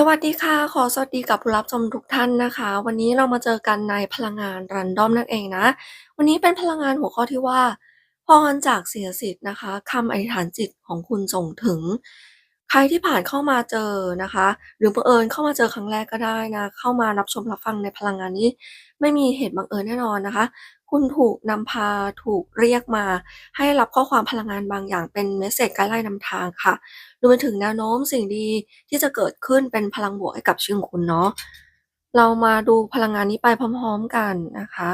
สวัสดีค่ะ ขอสวัสดีกับผู้รับชมทุกท่านนะคะ วันนี้เรามาเจอกันในพลังงาน Random นั่นเองนะ วันนี้เป็นพลังงานหัวข้อที่ว่าพรจากเสียสิทธิ์นะคะคำอธิษฐานจิตของคุณส่งถึง ใครที่ผ่านเข้ามาเจอนะคะ หรือบังเอิญเข้ามาเจอครั้งแรกก็ได้นะ เข้ามารับชมรับฟังในพลังงานนี้ ไม่มีเหตุบังเอิญแน่นอนนะคะ คุณถูกนำพาถูกเรียกมา ให้รับข้อความพลังงานบางอย่างเป็นเมสเซจไกด์ไลน์นำทางค่ะรวมไปถึงแนวโน้มสิ่งดีที่จะเกิดขึ้นเป็นพลังบวกให้กับชีวิตขอคุณเนาะเรามาดูพลังงานนี้ไปพร้อม ๆ กันนะคะ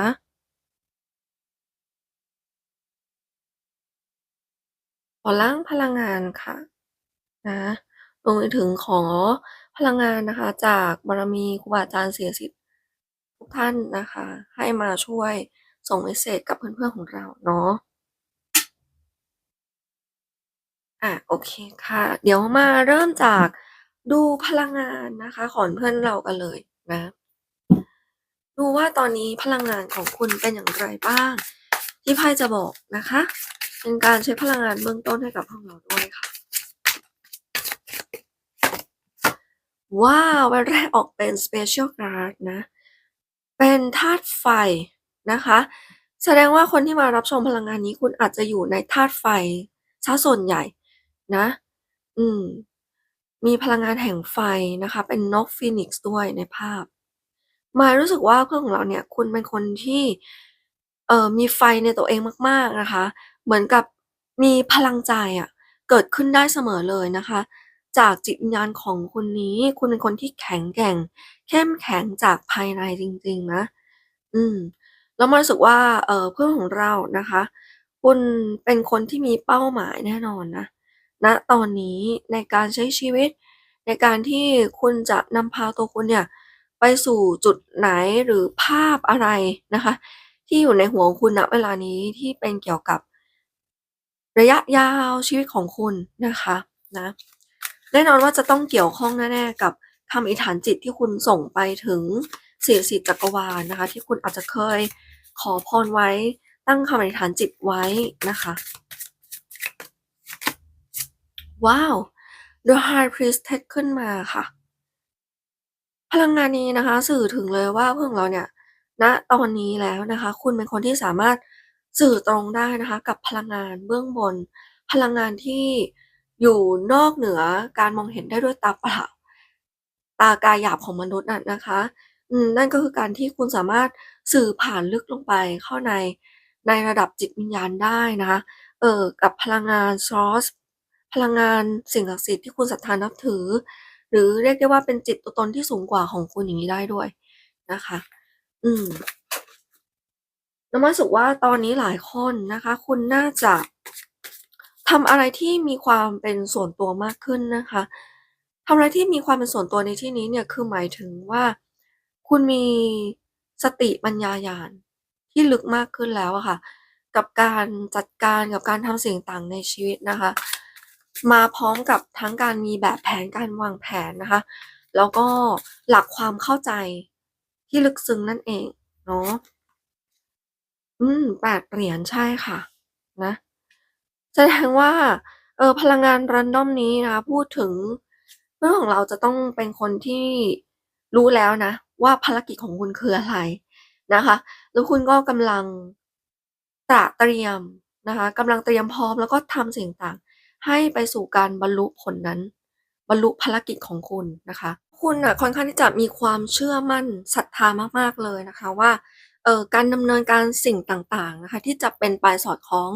ขอร่างพลังงานค่ะนะรวมไปถึงขอพลังงานนะคะ จากบารมีครูบาอาจารย์เสียสิทธิ์ทุกท่านนะคะ ให้มาช่วย ส่งเมสเซจกับเพื่อนๆของเราเนาะอะโอเคค่ะ เดี๋ยวมาเริ่มจากดูพลังงานนะคะของเพื่อนเรากันเลยนะ ดูว่าตอนนี้พลังงานของคุณเป็นอย่างไรบ้าง ที่ไพ่จะบอกนะคะ เป็นการใช้พลังงานเบื้องต้นให้กับพวกเราด้วยค่ะว้าววันแรกออกเป็น Special Card นะ เป็นธาตุไฟ นะคะ แสดงว่าคนที่มารับชมพลังงานนี้คุณอาจจะอยู่ในธาตุไฟซะส่วนใหญ่นะ อืม มีพลังงานแห่งไฟนะคะ เป็นนกฟีนิกซ์ด้วยในภาพ มายรู้สึกว่าเพื่อนของเราเนี่ย คุณเป็นคนที่ เอ่อมีไฟในตัวเองมาก ๆนะคะ เหมือนกับมีพลังใจอะเกิดขึ้นได้เสมอเลยนะคะ จากจิตวิญญาณของคุณนี้ คุณเป็นคนที่แข็งแกร่ง เข้มแข็งจากภายในจริง ๆ นะ อืม แล้วมายรู้สึกว่า เอ่อ เพื่อนของเรานะคะ คุณเป็นคนที่มีเป้าหมายแน่นอนนะ ณ ตอนนี้ในการใช้ชีวิต ในการที่คุณจะนำพาตัวคุณเนี่ยไปสู่จุดไหน หรือภาพอะไรนะคะ ที่อยู่ในหัวของคุณ ณ เวลานี้ที่เป็นเกี่ยวกับ ระยะยาวชีวิตของคุณนะคะนะ แน่นอนว่าจะต้องเกี่ยวข้องแน่ ๆ กับคำอธิษฐานจิตที่คุณส่งไปถึงสิ่งศักดิ์สิทธิจักรวาลนะคะ ที่คุณอาจจะเคย ขอพรไว้ ตั้งคำอธิษฐานจิตไว้นะคะ ว้าว The High Priestess ขึ้นมาค่ะ พลังงานนี้นะคะ สื่อถึงเลยว่าเพื่อนเราเนี่ยณตอนนี้แล้วนะคะ คุณเป็นคนที่สามารถสื่อตรงได้นะคะ กับพลังงานเบื้องบน พลังงานที่อยู่นอกเหนือการมองเห็นได้ด้วยตาเปล่าตากายหยาบของมนุษย์น่ะนะคะ อืม นั่นก็คือการที่คุณสามารถสื่อผ่านลึกลงไปเข้าใน ในระดับจิตวิญญาณได้นะคะ เอ่อ กับพลังงาน Source พลังงานสิ่งศักดิ์สิทธิ์ที่คุณศรัทธานับถือ หรือเรียกได้ว่าเป็นจิตตัวตนที่สูงกว่าของคุณอย่างงี้ได้ด้วยนะคะ อืมเรารู้สึกว่าตอนนี้หลายคนนะคะ คุณน่าจะทำอะไรที่มีความเป็นส่วนตัวมากขึ้นนะคะทำอะไรที่มีความเป็นส่วนตัวในที่นี้เนี่ยคือหมายถึงว่า คุณมีสติปัญญาญาณที่ลึกมากขึ้นแล้วอะค่ะ กับการจัดการกับการทำสิ่งต่างในชีวิตนะคะ มาพร้อมกับทั้งการมีแบบแผนการวางแผนนะคะ แล้วก็หลักความเข้าใจที่ลึกซึ้งนั่นเองเนาะอืม8เหรียญใช่ค่ะ นะแสดงว่าเออพลังงาน Random นี้นะคะพูดถึงเรื่องของเราจะต้องเป็นคนที่รู้แล้วนะ ว่าภารกิจของคุณคืออะไรนะคะ แล้วคุณก็กำลังตระเตรียมนะคะกำลังเตรียมพร้อมแล้วก็ทำสิ่งต่างๆให้ไปสู่การบรรลุผลนั้น บรรลุภารกิจของคุณนะคะ คุณน่ะค่อนข้างที่จะมีความเชื่อมั่นศรัทธามากๆเลยนะคะว่าเอ่อการดำเนินการสิ่งต่างๆนะคะที่จะเป็นไปสอดคล้อง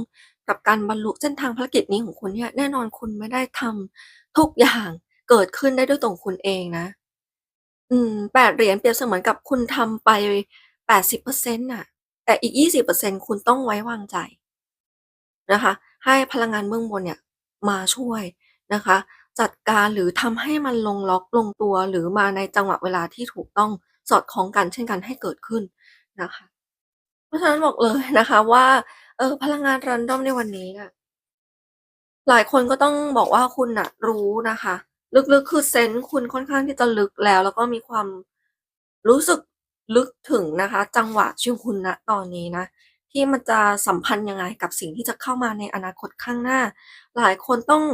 กับการบรรลุเส้นทางภารกิจนี้ของคุณเนี่ยแน่นอนคุณไม่ได้ทำทุกอย่างเกิดขึ้นได้ด้วยตัวคุณเองนะ อืม 8 เหรียญเปรียบเสมือนกับคุณทำไป 80%น่ะ แต่อีก 20%คุณต้องไว้วางใจ นะคะ ให้พลังงานเบื้องบนเนี่ยมาช่วยนะคะ จัดการหรือทำให้มันลงล็อกลงตัว หรือมาในจังหวะเวลาที่ถูกต้องสอดคล้องกัน เช่นกันให้เกิดขึ้นนะคะ เพราะฉะนั้นบอกเลยนะคะว่า เออ พลังงาน Random ในวันนี้น่ะ หลายคนก็ต้องบอกว่าคุณน่ะรู้นะคะ ลึกๆ คือเซนส์คุณค่อนข้างที่จะลึกแล้ว แล้วก็มีความรู้สึกลึกถึงนะคะ จังหวะชีวิตคุณณตอนนี้นะ ที่มันจะสัมพันธ์ยังไงกับสิ่งที่จะเข้ามาในอนาคตข้างหน้า หลายคนต้อง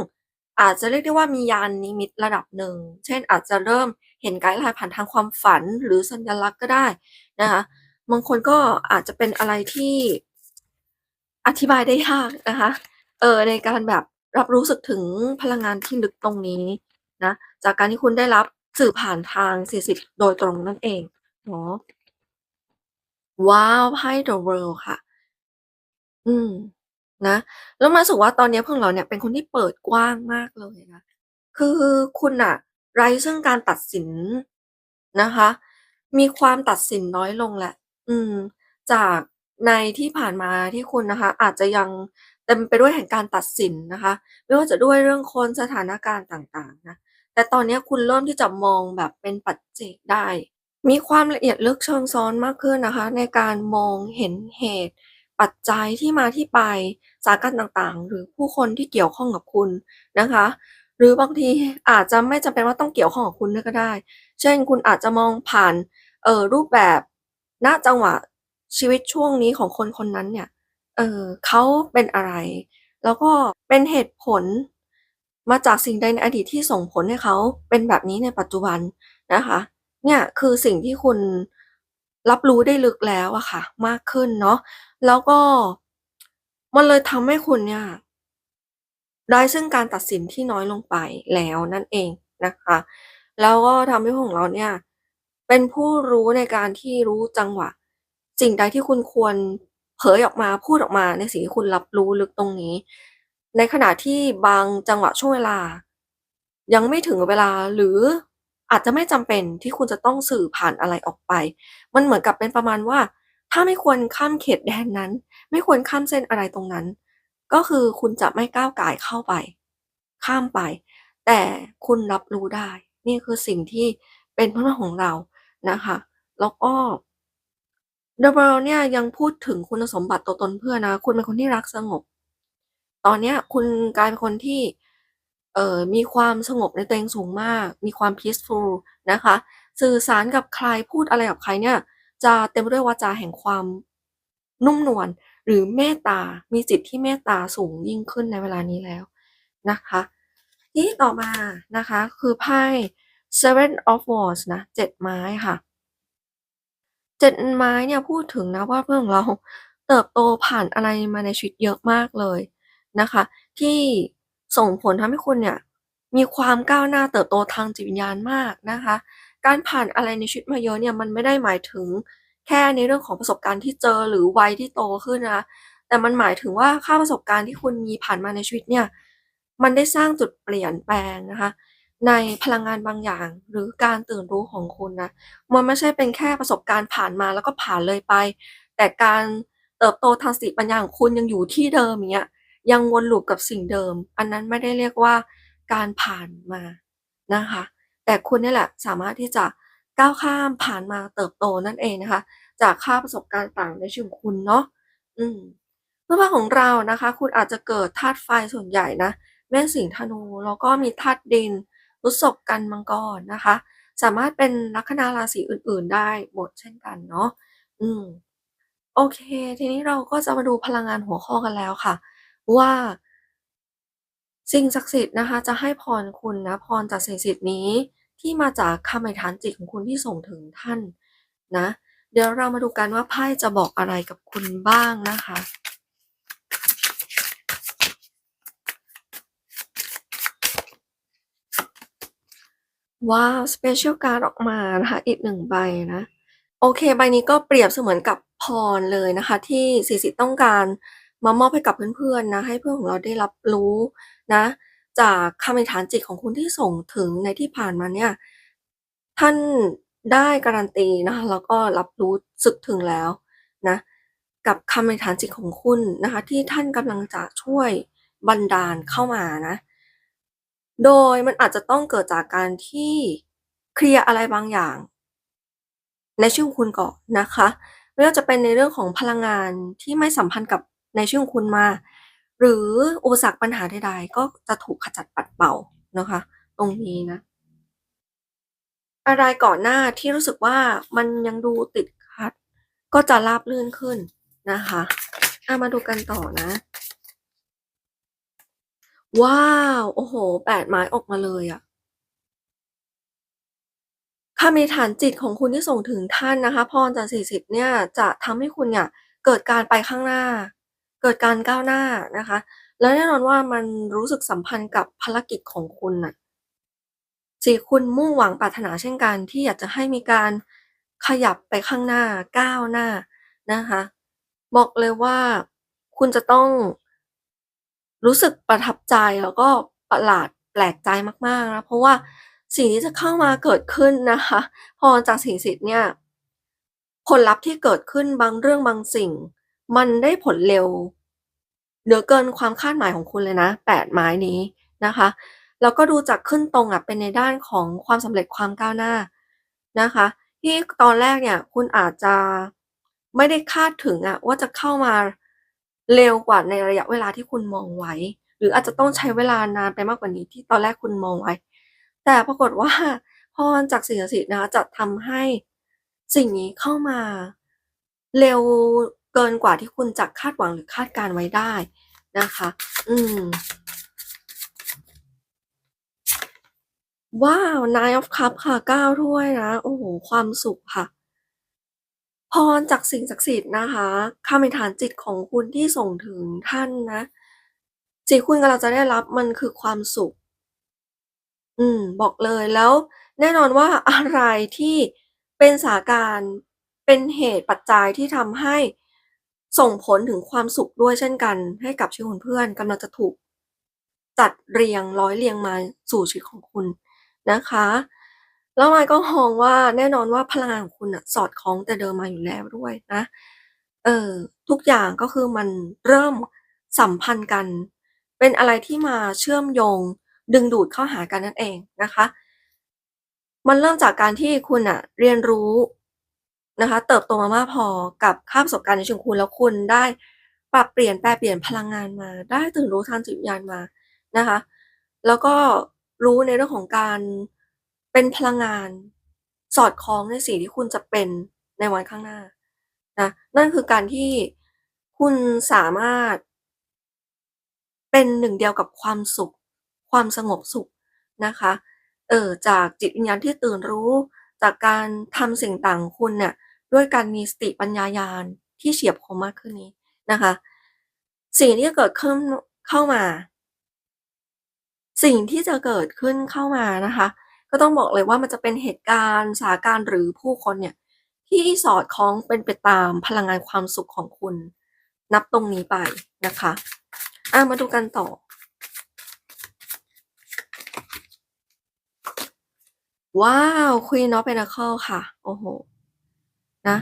อาจจะเรียกได้ว่ามียานนิมิตระดับหนึ่ง เช่นอาจจะเริ่มเห็นไกด์ไลน์ผ่านทางความฝันหรือสัญลักษณ์ก็ได้นะคะบางคนก็อาจจะเป็นอะไรที่อธิบายได้ยากนะคะ เออในการแบบรับรู้สึกถึงพลังงานที่ลึกตรงนี้ นะจากการที่คุณได้รับสื่อผ่านทางสิ่งศักดิ์สิทธิ์โดยตรงนั่นเองเนาะว้าวไพ่ The World ค่ะ อืม นะ แล้วมันรู้สึกว่าตอนนี้ยของเราเนี่ยเป็นคนที่เปิดกว้างมากเลยนะ คือคุณน่ะไร้ซึ่งการตัดสินนะคะ มีความตัดสินน้อยลงแหละ อืม จากในที่ผ่านมาที่คุณนะคะ อาจจะยัง เต็มไปด้วยแห่งการตัดสินนะคะ ไม่ว่าจะด้วยเรื่องคนสถานการณ์ต่างๆนะแต่ตอนนี้คุณเริ่มที่จะมองแบบเป็นปัจเจกได้ มีความละเอียดลึกเชิงซ้อนมากขึ้นนะคะ ในการมองเห็นเหตุ ปัจจัยที่มาที่ไปสาการต่างๆ หรือผู้คนที่เกี่ยวข้องกับคุณนะคะ หรือบางทีอาจจะไม่จำเป็นว่าต้องเกี่ยวข้องกับคุณด้วยก็ได้ เช่น คุณอาจจะมองผ่านเอ่อรูปแบบณจังหวะชีวิตช่วงนี้ของคนคนนั้นเนี่ย เออเขาเป็นอะไร แล้วก็เป็นเหตุผลมาจากสิ่งใดในอดีตที่ส่งผลให้เขาเป็นแบบนี้ในปัจจุบันนะคะ เนี่ยคือสิ่งที่คุณรับรู้ได้ลึกแล้วอะค่ะ มากขึ้นเนาะแล้วก็มันเลยทำให้คุณเนี่ยได้ซึ่งการตัดสินที่น้อยลงไปแล้วนั่นเองนะคะ แล้วก็ทำให้ของเราเนี่ยเป็นผู้รู้ในการที่รู้จังหวะ สิ่งใดที่คุณควร เผยออกมาพูดออกมาในสิ่งที่คุณรับรู้ลึกตรงนี้ ในขณะที่บางจังหวะช่วงเวลา ยังไม่ถึงเวลาหรืออาจจะไม่จำเป็นที่คุณจะต้องสื่อผ่านอะไรออกไป มันเหมือนกับเป็นประมาณว่า ถ้าไม่ควรข้ามเขตแดนนั้น ไม่ควรข้ามเส้นอะไรตรงนั้น ก็คือคุณจะไม่ก้าวไก่เข้าไป ข้ามไป แต่คุณรับรู้ได้ นี่คือสิ่งที่เป็นพลังของเรานะคะ แล้วก็ The World เนี่ยยังพูดถึงคุณสมบัติตัวตนเพื่อนนะ คุณเป็นคนที่รักสงบ ตอนเนี้ยคุณกลายเป็นคนที่เอ่อมีความสงบในตัวเองสูงมาก มีความ peaceful นะคะ สื่อสารกับใครพูดอะไรกับใครเนี่ย จะเต็มไปด้วยวาจาแห่งความนุ่มนวลหรือเมตตา มีจิตที่เมตตาสูงยิ่งขึ้นในเวลานี้แล้วนะคะทีนี้ต่อมานะคะคือไพ่ Seven of Wands นะ7ไม้ค่ะ 7ไม้เนี่ย พูดถึงนะว่า เพื่อนของเราเติบโตผ่านอะไรมาในชีวิตเยอะมากเลยนะคะ ที่ส่งผลทำให้คุณเนี่ย มีความก้าวหน้าเติบโตทางจิตวิญญาณมากนะคะ การผ่านอะไรในชีวิตมาเยอะเนี่ย มันไม่ได้หมายถึงแค่ในเรื่องของประสบการณ์ที่เจอหรือวัยที่โตขึ้นนะคะ แต่มันหมายถึงว่า ค่าประสบการณ์ที่คุณมีผ่านมาในชีวิตเนี่ย มันได้สร้างจุดเปลี่ยนแปลงนะคะ ในพลังงานบางอย่าง หรือการตื่นรู้ของคุณนะมันไม่ใช่เป็นแค่ประสบการณ์ผ่านมาแล้วก็ผ่านเลยไป แต่การเติบโตทางสติปัญญาของคุณยังอยู่ที่เดิมอย่างเงี้ยยังวนลูปกับสิ่งเดิม อันนั้นไม่ได้เรียกว่าการผ่านมานะคะ แต่คุณนี่แหละสามารถที่จะก้าวข้ามผ่านมาเติบโตนั่นเองนะคะ จากค่าประสบการณ์ต่างในชีวิตของคุณเนาะอืมเพื่อนๆของเรานะคะ คุณอาจจะเกิดธาตุไฟส่วนใหญ่นะเมษสิงห์ธนูแล้วก็มีธาตุดิน พฤษภกันมังกรนะคะ สามารถเป็นลัคนาราศีอื่น ๆ ได้หมดเช่นกันเนาะอืมโอเค ทีนี้เราก็จะมาดูพลังงานหัวข้อกันแล้วค่ะ ว่า สิ่งศักดิ์สิทธิ์นะคะ จะให้พรคุณนะพรจากสิ่งศักดิ์สิทธิ์นี้ ที่มาจากคำอธิษฐานจิตของคุณที่ส่งถึงท่านนะ เดี๋ยวเรามาดูกันว่าไพ่จะบอกอะไรกับคุณบ้างนะคะ ว้าว Special Card ออกมานะคะ อีก1ใบนะ โอเค ใบนี้ก็เปรียบเสมือนกับพรเลยนะคะ ที่สิสิต้องการมามอบให้กับเพื่อนๆนะ ให้เพื่อนของเราได้รับรู้นะ จากคำอธิษฐานจิตของคุณที่ส่งถึงในที่ผ่านมาเนี่ย ท่านได้การันตีนะคะแล้วก็รับรู้สึกถึงแล้วนะ กับคำอธิษฐานจิตของคุณนะคะ ที่ท่านกำลังจะช่วยบันดาลเข้ามานะ โดยมันอาจจะต้องเกิดจากการที่เคลียร์อะไรบางอย่าง ในชีวิตของคุณก่อนนะคะไม่ว่าจะเป็นในเรื่องของพลังงานที่ไม่สัมพันธ์กับในชีวิตของคุณมา หรืออุปสรรคปัญหาใดๆก็จะถูกขจัดปัดเป่านะคะ ตรงนี้นะ อะไรก่อนหน้าที่รู้สึกว่ามันยังดูติดขัด ก็จะราบรื่นขึ้นนะคะอามาดูกันต่อนะ ว้าว!โอ้โฮ8ไม้ออกมาเลยอะ คำอธิษฐานจิตของคุณที่ส่งถึงท่านนะคะ พรจากสิ่สิทธิ์เนี่ย จะทำให้คุณเนี่ยเกิดการไปข้างหน้า เกิดการก้าวหน้านะคะ และแน่นอนว่ามันรู้สึกสัมพันธ์กับภารกิจของคุณน่ะสิ่คุณมุ่งหวังปรารถนาเช่นกันที่อยากจะให้มีการขยับไปข้างหน้าก้าวหน้านะคะ บอกเลยว่าคุณจะต้อง รู้สึกประทับใจแล้วก็ประหลาดแปลกใจมากๆนะเพราะว่าสิ่งที่จะเข้ามาเกิดขึ้นนะคะพรจากสิ่งศักดิ์สิทธิ์เนี่ยผลลัพธ์ที่เกิดขึ้นบางเรื่องบางสิ่ง มันได้ผลเร็วเหลือเกินความคาดหมายของคุณเลยนะ8ไม้นี้นะคะแล้วก็ดูจากขึ้นตรงอะเป็นในด้านของความสำเร็จความก้าวหน้านะคะ ที่ตอนแรกเนี่ยคุณอาจจะไม่ได้คาดถึงอะว่าจะเข้ามา เร็วกว่าในระยะเวลาที่คุณมองไว้ หรืออาจจะต้องใช้เวลานานไปมากกว่านี้ที่ตอนแรกคุณมองไว้ แต่ปรากฏว่าพรจากสิ่งศักดิ์สิทธิ์นะคะจะทำให้สิ่งนี้เข้ามา เร็วเกินกว่าที่คุณจะคาดหวังหรือคาดการไว้ได้นะคะ อืมว้าว! Nine of cup ค่ะ9ถ้วยนะ โอ้โฮความสุขค่ะ พรจากสิ่งศักดิ์สิทธิ์นะคะคำอธิษฐานจิตของคุณที่ส่งถึงท่านนะสิ่งคุณกำลังจะได้รับมันคือความสุข อืม บอกเลยแล้ว แน่นอนว่าอะไรที่เป็นสาการเป็นเหตุปัจจัยที่ทำให้ส่งผลถึงความสุขด้วยเช่นกัน ให้กับชีวิตเพื่อนกำลังจะถูกจัดเรียงร้อยเรียงมาสู่ชีวิตของคุณนะคะ แล้วมายก็มองว่าแน่นอนว่าพลังงานของคุณน่ะสอดคล้องแต่เดิมมาอยู่แล้วด้วยนะ เอ่อทุกอย่างก็คือมันเริ่มสัมพันธ์กัน เป็นอะไรที่มาเชื่อมโยง ดึงดูดเข้าหากันนั่นเองนะคะ มันเริ่มจากการที่คุณน่ะเรียนรู้นะคะ เติบโตมามากพอกับค่าประสบการณ์ในชีวิตของคุณแล้วคุณได้ปรับเปลี่ยนแปรเปลี่ยนพลังงานมา ได้ตื่นรู้ทางจิตวิญญาณมานะคะ แล้วก็รู้ในเรื่องของการ เป็นพลังงาน สอดคล้องในสิ่งที่คุณจะเป็นในวันข้างหน้านะนั่นคือการที่คุณสามารถ เป็นหนึ่งเดียวกับความสุข ความสงบสุขนะคะเออจากจิตวิญญาณที่ตื่นรู้ จากการทำสิ่งต่างคุณเนี่ยด้วยการมีสติปัญญาญาณที่เฉียบคมมากขึ้นนี้นะคะ สิ่งที่เกิดขึ้นเข้ามา สิ่งที่จะเกิดขึ้นเข้ามานะคะ ก็ต้องบอกเลยว่ามันจะเป็นเหตุการณ์สถานการณ์หรือผู้คนเนี่ยที่สอดคล้องเป็นไปตามพลังงานความสุขของคุณ นับตรงนี้ไปนะคะอามาดูกันต่อ ว้าว! Queen of Pentacles ค่ะ โอ้โฮนะ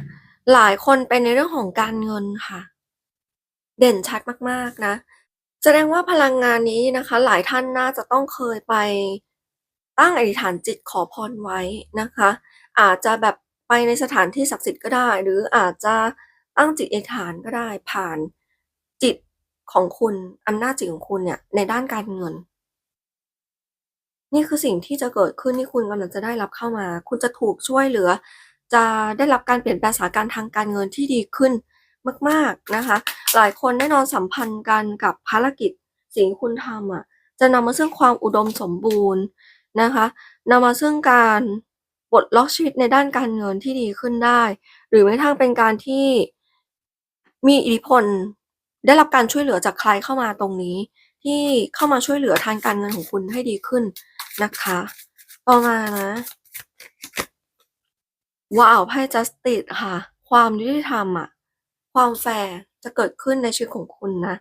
หลายคนเป็นในเรื่องของการเงินค่ะ เด่นชัดมากๆนะ แสดงว่าพลังงานนี้นะคะ หลายท่านน่าจะต้องเคยไป ตั้งอธิษฐานจิตขอพรไว้นะคะ อาจจะแบบไปในสถานที่ศักดิ์สิทธิ์ก็ได้ หรืออาจจะตั้งจิตอธิษฐานก็ได้ผ่านจิตของคุณอำนาจจิตของคุณเนี่ยในด้านการเงิน นี่คือสิ่งที่จะเกิดขึ้นที่คุณกำลังจะได้รับเข้ามา คุณจะถูกช่วยเหลือ จะได้รับการเปลี่ยนแปลงสถานการณ์ทางการเงินที่ดีขึ้นมาก ๆนะคะ หลายคนแน่นอนสัมพันธ์กันกับภารกิจสิ่งคุณทำอะจะนำมาซึ่งความอุดมสมบูรณ์ นะคะนำมาซึ่งการปลดล็อกชีวิตในด้านการเงินที่ดีขึ้นได้ หรือแม้กระทั่งเป็นการที่มีอิทธิพล ได้รับการช่วยเหลือจากใครเข้ามาตรงนี้ ที่เข้ามาช่วยเหลือทางการเงินของคุณให้ดีขึ้นนะคะ ต่อมานะว้าวไพ่ Justice ค่ะ ความยุติธรรมอะความแฟร์จะเกิดขึ้นในชีวิตของคุณนะ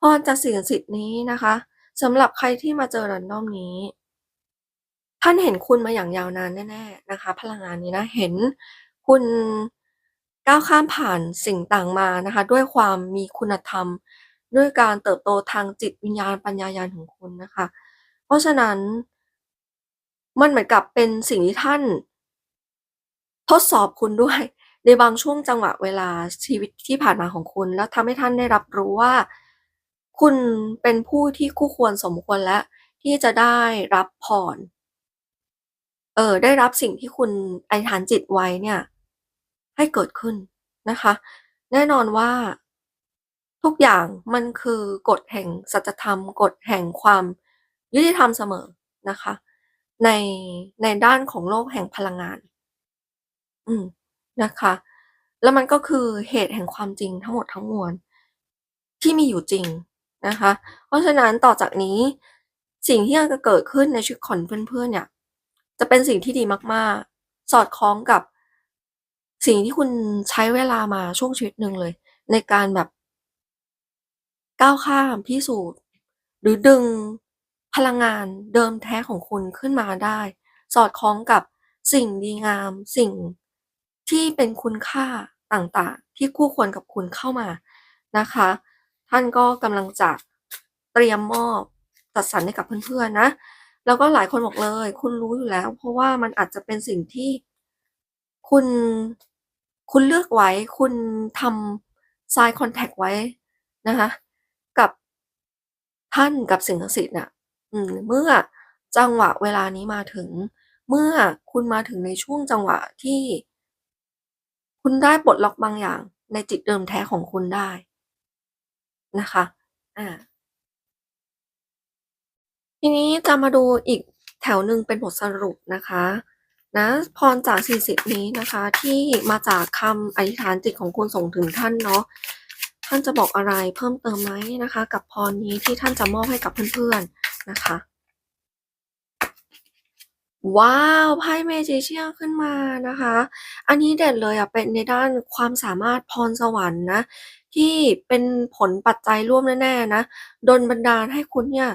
พรจากสิ่งสิทธิ์นี้นะคะสำหรับใครที่มาเจอ random นี้ ท่านเห็นคุณมาอย่างยาวนานแน่ ๆ นะคะ พลังงานนี้นะ เห็นคุณก้าวข้ามผ่านสิ่งต่างมานะคะ ด้วยความมีคุณธรรม ด้วยการเติบโตทางจิตวิญญาณปัญญาญาณของคุณนะคะ เพราะฉะนั้น มันเหมือนกับเป็นสิ่งที่ท่าน ทดสอบคุณด้วย ในบางช่วงจังหวะเวลาชีวิตที่ผ่านมาของคุณ แล้วทำให้ท่านได้รับรู้ว่า คุณเป็นผู้ที่คู่ควรสมควรแล้วที่จะได้รับพรเออได้รับสิ่งที่คุณอธิษฐานจิตไว้เนี่ย ให้เกิดขึ้นนะคะ แน่นอนว่า ทุกอย่างมันคือกฎแห่งสัจธรรมกฎแห่งความยุติธรรมเสมอนะคะ ในในด้านของโลกแห่งพลังงาน อืมนะคะ แล้วมันก็คือเหตุแห่งความจริงทั้งหมดทั้งมวลที่มีอยู่จริงนะคะ เพราะฉะนั้นต่อจากนี้สิ่งที่จะเกิดขึ้นในชีวิตของเพื่อนๆเนี่ย จะเป็นสิ่งที่ดีมากๆ สอดคล้องกับสิ่งที่คุณใช้เวลามาช่วงชีวิตหนึ่งเลย ในการแบบ ก้าวข้ามพิสูจน์ หรือดึงพลังงานเดิมแท้ของคุณขึ้นมาได้ สอดคล้องกับสิ่งดีงาม สิ่งที่เป็นคุณค่าต่างๆ ที่คู่ควรกับคุณเข้ามานะคะ ท่านก็กำลังจะเตรียมมอบจัดสรรให้กับเพื่อนๆนะ แล้วก็หลายคนบอกเลย คุณรู้อยู่แล้ว เพราะว่ามันอาจจะเป็นสิ่งที่คุณคุณเลือกไว้ คุณทำ sign contract ไว้นะคะ กับท่านกับสิ่งศักดิ์สิทธิ์น่ะ อืม เมื่อจังหวะเวลานี้มาถึง เมื่อคุณมาถึงในช่วงจังหวะที่ คุณได้ปลดล็อกบางอย่าง ในจิตเดิมแท้ของคุณได้นะคะ อ่า ทีนี้จะมาดูอีกแถวหนึ่งเป็นบทสรุปนะคะนะพรจากสิ่สิทธิ์นี้นะคะ ที่มาจากคำอธิษฐานจิตของคุณส่งถึงท่านเนาะท่านจะบอกอะไรเพิ่มเติมไหมนะคะ กับพรนี้ที่ท่านจะมอบให้กับเพื่อนๆนะคะ ว้าว!ไพ่ Magician ขึ้นมานะคะ อันนี้เด่นเลยอะเป็นในด้านความสามารถพรสวรรค์นะที่เป็นผลปัจจัยร่วมแน่ๆนะดลบันดาลให้คุณเนี่ย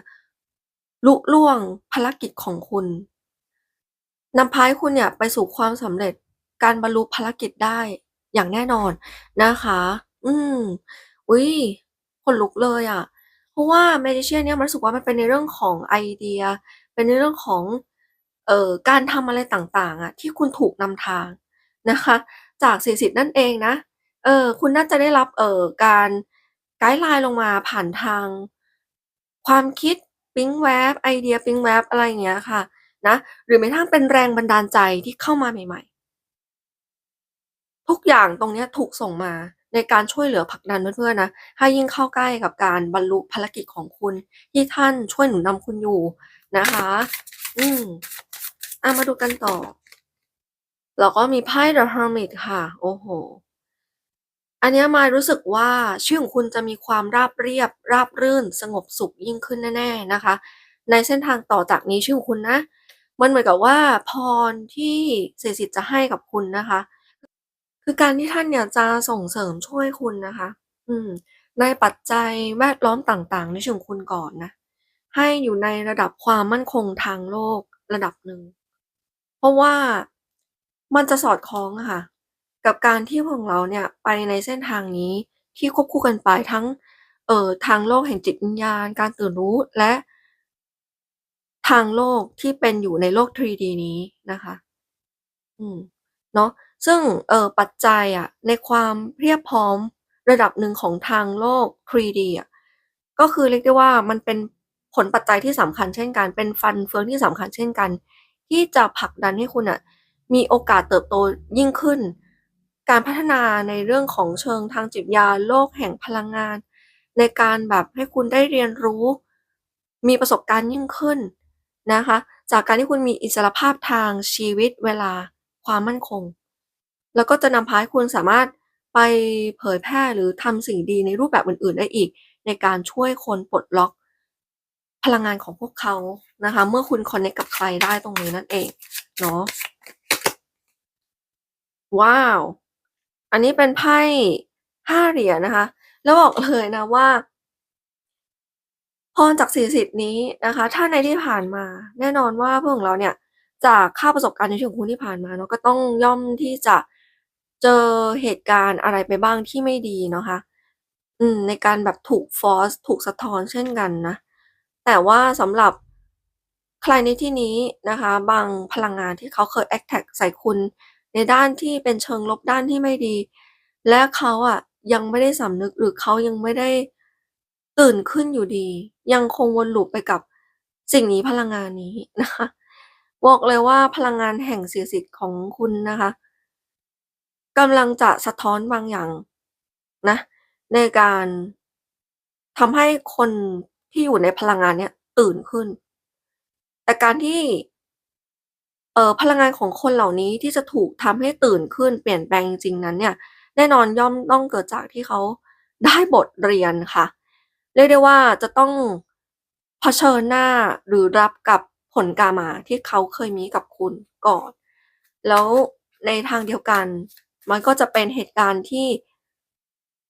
ลุล่วงภารกิจของคุณนำพาให้คุณเนี่ยไปสู่ความสำเร็จการบรรลุภารกิจได้อย่างแน่นอนนะคะ อืมอุ๊ยขนลุกเลยอะเพราะว่า Magician เนี่ยมันรู้สึกว่ามันเป็นในเรื่องของไอเดีย เป็นในเรื่องของเอ่อการทำอะไรต่างๆอะที่คุณถูกนำทางนะคะ จากเศักดิ์สิทธิ์นั่นเองนะ เออคุณน่าจะได้รับเอ่อการไกด์ไลน์ลงมาผ่านทาง ความคิด ปิ๊งแวบไอเดียปิ๊งแวบอะไรอย่างเงี้ยค่ะนะหรือแม้กระทั่งเป็นแรงบันดาลใจที่เข้ามาใหม่ ๆ ทุกอย่างตรงเนี้ยถูกส่งมาในการช่วยเหลือผลักดันเพื่อนๆนะให้ยิ่งเข้าใกล้กับการบรรลุภารกิจของคุณ ที่ท่านช่วยหนุนนำคุณอยู่นะคะ อืมอามาดูกันต่อแล้วก็มีไพ่ The Hermit ค่ะ โอ้โฮ อันเนี้ยมายรู้สึกว่าชีวิตของคุณจะมีความราบเรียบ ราบรื่น สงบสุขยิ่งขึ้นแน่ ๆนะคะ ในเส้นทางต่อจากนี้ชีวิตของคุณนะ มันเหมือนกับว่าพรที่สิ่งศักดิ์สิทธิ์จะให้กับคุณนะคะ คือการที่ท่านเนี่ยจะส่งเสริมช่วยคุณนะคะ อืม ในปัจจัยแวดล้อมต่างๆ ในชีวิตของคุณก่อนนะ ให้อยู่ในระดับความมั่นคงทางโลกระดับหนึ่ง เพราะว่ามันจะสอดคล้องอะค่ะ กับการที่ของเราเนี่ยไปในเส้นทางนี้ที่ควบคู่กันไปทั้งเอ่อทางโลกแห่งจิตวิญญาณ การตื่นรู้และ ทางโลกที่เป็นอยู่ในโลก 3D นี้นะคะ อืมเนาะซึ่งเอ่อปัจจัยอะในความเพรียบพร้อมระดับหนึ่งของทางโลก 3D อะก็คือเรียกได้ว่ามันเป็นผลปัจจัยที่สำคัญเช่นกัน เป็นฟันเฟืองที่สำคัญเช่นกัน ที่จะผลักดันให้คุณน่ะมีโอกาสเติบโตยิ่งขึ้น การพัฒนาในเรื่องของเชิงทางจิตวิญญาโลกแห่งพลังงาน ในการแบบให้คุณได้เรียนรู้ มีประสบการณ์ยิ่งขึ้นนะคะ จากการที่คุณมีอิสรภาพทางชีวิตเวลาความมั่นคง แล้วก็จะนำพาให้คุณสามารถไปเผยแพร่หรือทำสิ่งดีในรูปแบบอื่น ๆ ได้อีก ในการช่วยคนปลดล็อกพลังงานของพวกเขานะคะ เมื่อคุณคอนเน็กกับใครได้ตรงนี้นั่นเอง เนาะว้าว! อันนี้เป็นไพ่5เหรียญนะคะ แล้วบอกเลยนะว่าพรจากสิ่สิทธิ์นี้นะคะ ถ้าในที่ผ่านมาแน่นอนว่าพื่อนของเราเนี่ยจากค่าประสบการณ์ในชีวิตของคุณที่ผ่านมาเนาะก็ต้องย่อมที่จะเจอเหตุการณ์อะไรไปบ้างที่ไม่ดีเนาะคะ อืมในการแบบถูก force ถูกสะท้อนเช่นกันนะ แต่ว่าสำหรับใครในที่นี้นะคะ บางพลังงานที่เขาเคยแอ็กแท็กใส่คุณ ในด้านที่เป็นเชิงลบด้านที่ไม่ดี และเขาอะยังไม่ได้สำนึกหรือเขายังไม่ได้ตื่นขึ้นอยู่ดี ยังคงวน loop ไปกับสิ่งนี้พลังงานนี้นะคะบอกเลยว่าพลังงานแห่งเสิ่งศักดิ์สิทธิ์ของคุณนะคะกำลังจะสะท้อนบางอย่างนะในการทำให้คนที่อยู่ในพลังงานเนี้ยตื่นขึ้น แต่การที่ เอ่อ พลังงานของคนเหล่านี้ที่จะถูกทำให้ตื่นขึ้น เปลี่ยนแปลงจริง ๆ นั้นเนี่ย แน่นอนย่อมต้องเกิดจากที่เขา ได้บทเรียนค่ะ เรียกได้ว่าจะต้อง เผชิญหน้า หรือรับกับผลกามาที่เขาเคยมีกับคุณก่อน แล้วในทางเดียวกัน มันก็จะเป็นเหตุการณ์ที่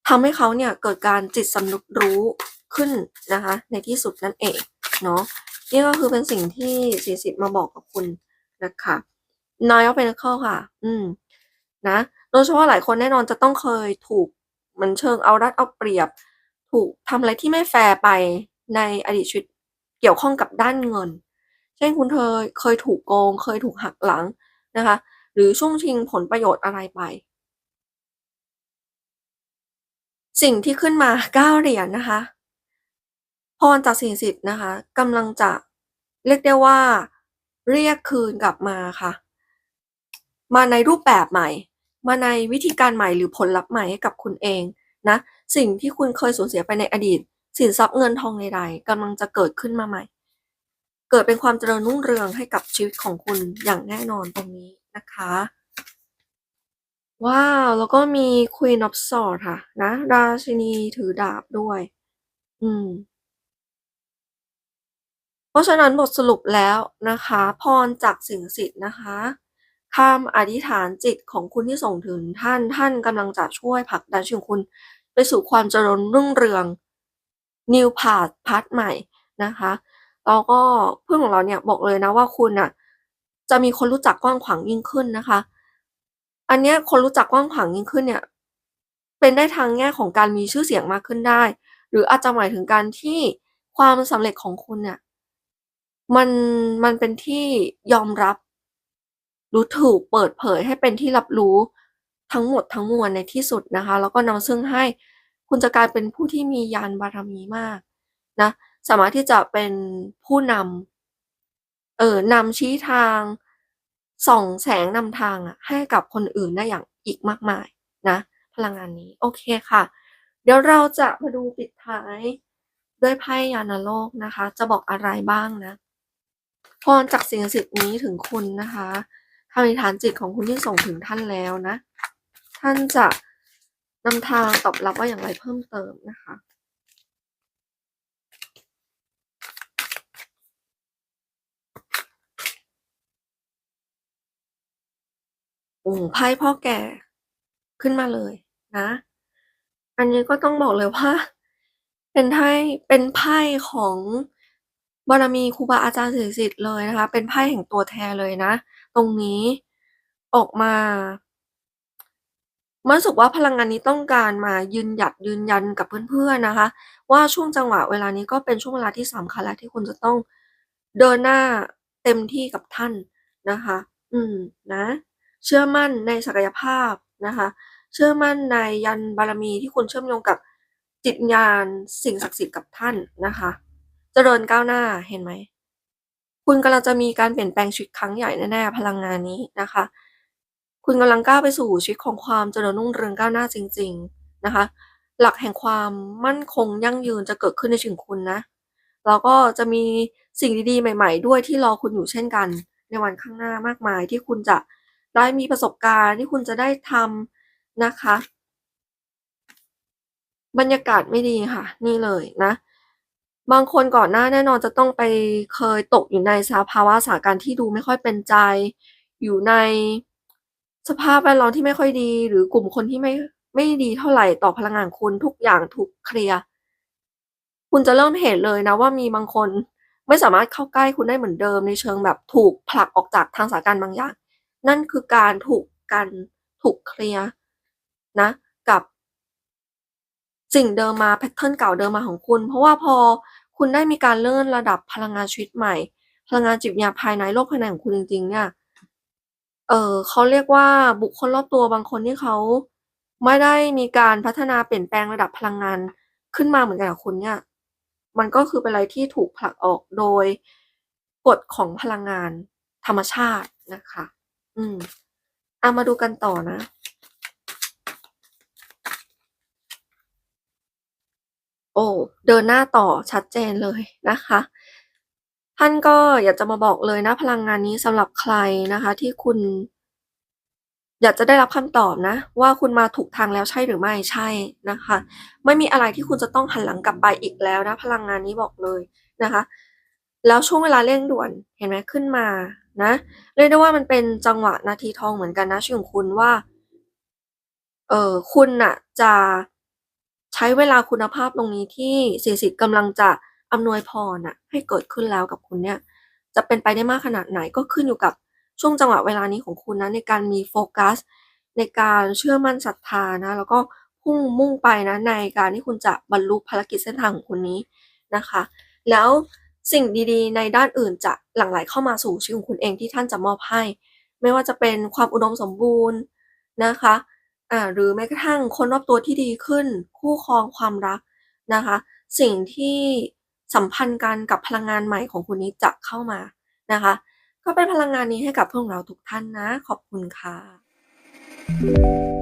ทำให้เขาเนี่ยเกิดการจิตสำนึกรู้ขึ้นนะคะ ในที่สุดนั่นเองเนาะ นี่ก็คือเป็นสิ่งที่สีสิทธิ์มาบอกกับคุณ นะคะ Nine of Pentacles ค่ะ อืม นะ โดยเฉพาะหลายคนแน่นอนจะต้องเคยถูกเหมือนเชิงเอารัดเอาเปรียบ ถูกทำอะไรที่ไม่แฟร์ไปในอดีตชีวิตเกี่ยวข้องกับด้านเงิน เช่นคุณเคยเคยถูกโกง เคยถูกหักหลังนะคะ หรือช่วงชิงผลประโยชน์อะไรไป สิ่งที่ขึ้นมา9เหรียญนะคะ พรจากสิ่งศักดิ์สิทธิ์นะคะกำลังจะเรียกได้ว่า เรียกคืนกลับมาค่ะ มาในรูปแบบใหม่ มาในวิธีการใหม่หรือผลลัพธ์ใหม่ให้กับคุณเองนะสิ่งที่คุณเคยสูญเสียไปในอดีต สินทรัพย์เงินทองใดๆกำลังจะเกิดขึ้นมาใหม่ เกิดเป็นความเจริญรุ่งเรืองให้กับชีวิตของคุณอย่างแน่นอนตรงนี้นะคะว้าว แล้วก็มี Queen of Swords ค่ะ นะ ราชินีถือดาบด้วย อืม ราะฉะนั้นบทสรุปแล้วนะคะ พรจากสิ่งศักดิ์สิทธิ์นะคะคำอธิษฐานจิตของคุณที่ส่งถึงท่านท่านกำลังจะช่วยผลักดันชีวิตคุณ ไปสู่ความเจริญรุ่งเรือง New Path พาร์ทใหม่นะคะแล้วก็เพื่อนของเราเนี่ยบอกเลยนะว่าคุณน่ะจะมีคนรู้จักกว้างขวางยิ่งขึ้นนะคะ อันเนี้ยคนรู้จักกว้างขวางยิ่งขึ้นเนี่ย เป็นได้ทางแง่ของการมีชื่อเสียงมากขึ้นได้ หรืออาจจะหมายถึงการที่ความสำเร็จของคุณเนี่ย มัน มันเป็นที่ยอมรับรือถูกเปิดเผยให้เป็นที่รับรู้ทั้งหมดทั้งมวลในที่สุดนะคะ แล้วก็นำซึ่งให้คุณจะกลายเป็นผู้ที่มีญาณบารมีมากนะสามารถที่จะเป็นผู้นำเออนำชี้ทางส่องแสงนำทางอะให้กับคนอื่นได้อย่างอีกมากมายนะพลังงานนี้โอเคค่ะ เดี๋ยวเราจะมาดูปิดท้ายด้วยไพ่ยานโลกนะคะ จะบอกอะไรบ้างนะ พรจากสิ่งศักดิ์สิทธิ์นี้ถึงคุณนะคะคำอธิษฐานจิตของคุณที่ส่งถึงท่านแล้วนะ ท่านจะนำทางตอบรับว่าอย่างไรเพิ่มเติมนะคะโอ้ไพ่พ่อแก่ขึ้นมาเลยนะ อันนี้ก็ต้องบอกเลยว่า เป็นไพ่เป็นไพ่ของ บารมีครูบาอาจารย์ศักดิ์สิทธิ์เลยนะคะ เป็นไพ่แห่งตัวแทนเลยนะ ตรงนี้ออกมามันรู้สึกว่าพลังงานนี้ต้องการมายืนหยัดยืนยันกับเพื่อนๆนะคะ ว่าช่วงจังหวะเวลานี้ก็เป็นช่วงเวลาที่สำคัญแล้วที่คุณจะต้องเดินหน้าเต็มที่กับท่านนะคะ อืมนะ เชื่อมั่นในศักยภาพนะคะ เชื่อมั่นในยันบารมีที่คุณเชื่อมโยงกับจิตญาณสิ่งศักดิ์สิทธิ์กับท่านนะคะ เจริญก้าวหน้าเห็นไหม คุณกำลังจะมีการเปลี่ยนแปลงชีวิตครั้งใหญ่แน่ๆพลังงานนี้นะคะ คุณกำลังก้าวไปสู่ชีวิตของความเจริญรุ่งเรืองก้าวหน้าจริง ๆนะคะ หลักแห่งความมั่นคงยั่งยืนจะเกิดขึ้นในชีวิตของคุณนะแล้วก็จะมีสิ่งดีๆ ใหม่ ๆ ด้วยที่รอคุณอยู่เช่นกัน ในวันข้างหน้ามากมายที่คุณจะได้มีประสบการณ์ที่คุณจะได้ทำนะคะ บรรยากาศไม่ดีค่ะ นี่เลยนะ บางคนก่อนหน้าแน่นอนจะต้องไปเคยตกอยู่ในสภาวะสถานการณ์ที่ดูไม่ค่อยเป็นใจ อยู่ในสภาพแวดล้อมที่ไม่ค่อยดี หรือกลุ่มคนที่ไม่ไม่ดีเท่าไหร่ต่อพลังงานคุณทุกอย่างถูกเคลียร์คุณจะเริ่มเห็นเลยนะว่ามีบางคนไม่สามารถเข้าใกล้คุณได้เหมือนเดิมในเชิงแบบถูกผลักออกจากทางสถานการณ์บางอย่าง นั่นคือการถูกกันถูกเคลียร์นะ กับ สิ่งเดิมมาแพตเทิร์นเก่าเดิมมาของคุณ เพราะว่าพอคุณได้มีการเลื่อนระดับพลังงานชีวิตใหม่ พลังงานจิตวิญญาณภายในโลกภายในของคุณจริง ๆ เนี่ย เออเขาเรียกว่าบุคคลรอบตัวบางคนที่เขาไม่ได้มีการพัฒนาเปลี่ยนแปลงระดับพลังงานขึ้นมาเหมือนกันกับคุณเนี่ย มันก็คือเป็นอะไรที่ถูกผลักออกโดยกฎของพลังงานธรรมชาตินะคะ อืมเอามาดูกันต่อนะ โอ้เดินหน้าต่อชัดเจนเลยนะคะ ท่านก็อยากจะมาบอกเลยนะ พลังงานนี้สำหรับใครนะคะ ที่คุณ อยากจะได้รับคำตอบนะ ว่าคุณมาถูกทางแล้วใช่หรือไม่ใช่นะคะ ไม่มีอะไรที่คุณจะต้องหันหลังกลับไปอีกแล้วนะ พลังงานนี้บอกเลยนะคะ แล้วช่วงเวลาเร่งด่วนเห็นไหมขึ้นมานะเรียกได้ว่ามันเป็นจังหวะนาทีทองเหมือนกันนะชีวิตของคุณว่า เออคุณน่ะจะ ใช้เวลาคุณภาพตรงนี้ที่สิ่งศักดิ์สิทธิ์กำลังจะอำนวยพรน่ะให้เกิดขึ้นแล้วกับคุณเนี่ยจะเป็นไปได้มากขนาดไหนก็ขึ้นอยู่กับช่วงจังหวะเวลานี้ของคุณนะในการมีโฟกัส ในการเชื่อมั่นศรัทธานะแล้วก็พุ่งมุ่งไปนะในการที่คุณจะบรรลุภารกิจเส้นทางของคุณนี้นะคะ แล้วสิ่งดีๆ ในด้านอื่นจะหลั่งไหลเข้ามาสู่ชีวิตของคุณเองที่ท่านจะมอบให้ ไม่ว่าจะเป็นความอุดมสมบูรณ์นะคะ อ่าหรือแม้กระทั่งคนรอบตัวที่ดีขึ้น คู่ครองความรักนะคะ สิ่งที่สัมพันธ์กันกับพลังงานใหม่ของคุณนี้จะเข้ามานะคะ ก็เป็นพลังงานนี้ให้กับพวกเราทุกท่านนะ ขอบคุณค่ะ